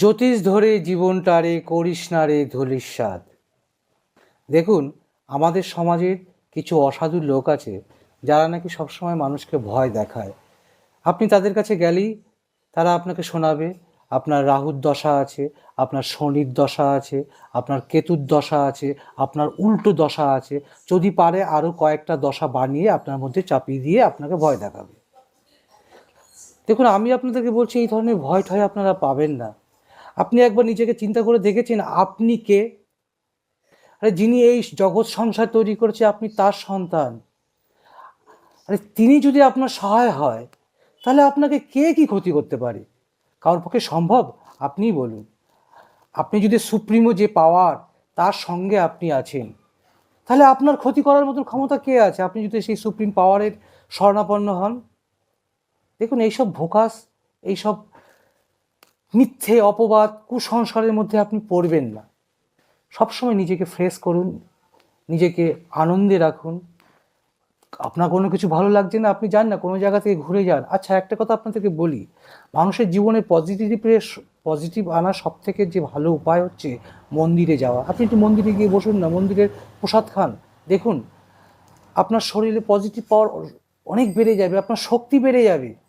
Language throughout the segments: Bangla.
জ্যোতিষ ধরে জীবনটারে করিস না রে ধূলিস্বাদ দেখুন, আমাদের সমাজের কিছু অসাধু লোক আছে, যারা নাকি সবসময় মানুষকে ভয় দেখায়। আপনি তাদের কাছে গেলেই তারা আপনাকে শোনাবে, আপনার রাহুর দশা আছে, আপনার শনির দশা আছে, আপনার কেতুর দশা আছে, আপনার উল্টো দশা আছে, যদি পারে আরও কয়েকটা দশা বানিয়ে আপনার মধ্যে চাপিয়ে দিয়ে আপনাকে ভয় দেখাবে। দেখুন, আমি আপনাদেরকে বলছি, এই ধরনের ভয় ঠয় আপনারা পাবেন না। আপনি একবার নিজেকে চিন্তা করে দেখেছেন আপনি কে? আরে যিনি এই জগৎ সংসার তৈরি করেছে, আপনি তার সন্তান। আরে তিনি যদি আপনার সহায় হয়, তাহলে আপনাকে কে কি ক্ষতি করতে পারে? কারোর পক্ষে সম্ভব? আপনিই বলুন। আপনি যদি সুপ্রিমো যে পাওয়ার, তার সঙ্গে আপনি আছেন, তাহলে আপনার ক্ষতি করার মতন ক্ষমতা কে আছে? আপনি যদি সেই সুপ্রিম পাওয়ারের স্বর্ণাপন্ন হন? দেখুন, এইসব ভোকাস, এইসব মিথ্যে, অপবাদ, কুসংস্কারের মধ্যে আপনি পড়বেন না। সবসময় নিজেকে ফ্রেশ করুন, নিজেকে আনন্দে রাখুন। আপনার কোনো কিছু ভালো লাগছে না, আপনি যান না, কোনো জায়গা থেকে ঘুরে যান। আচ্ছা একটা কথা আপনাদেরকে বলি, মানুষের জীবনে পজিটিভ পজিটিভ আনার সব থেকে যে ভালো উপায় হচ্ছে মন্দিরে যাওয়া। আপনি একটু মন্দিরে গিয়ে বসুন না, মন্দিরের প্রসাদ খান। দেখুন, আপনার শরীরে পজিটিভ পাওয়ার অনেক বেড়ে যাবে, আপনার শক্তি বেড়ে যাবে।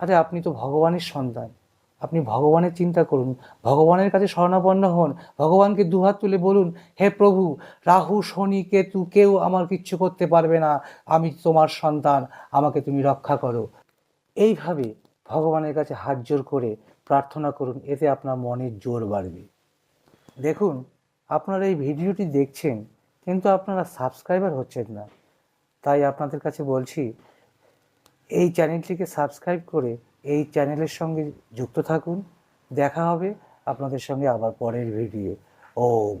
আরে, আপনি তো ভগবানের সন্তান। আপনি ভগবানের চিন্তা করুন, ভগবানের কাছে শরণাপন্ন হন, ভগবানকে দুহাত তুলে বলুন, হে প্রভু, রাহু, শনি, কেতু, কেউ আমার কিচ্ছু করতে পারবে না, আমি তোমার সন্তান, আমাকে তুমি রক্ষা করো। এইভাবে ভগবানের কাছে হাত জোর করে প্রার্থনা করুন, এতে আপনার মনের জোর বাড়বে। দেখুন, আপনারা এই ভিডিওটি দেখছেন, কিন্তু আপনারা সাবস্ক্রাইবার হচ্ছেন না। তাই আপনাদের কাছে বলছি এই চ্যানেলটিকে সাবস্ক্রাইব করে এই চ্যানেলের সঙ্গে যুক্ত থাকুন। দেখা হবে আপনাদের সঙ্গে আবার পরের ভিডিও। ওম।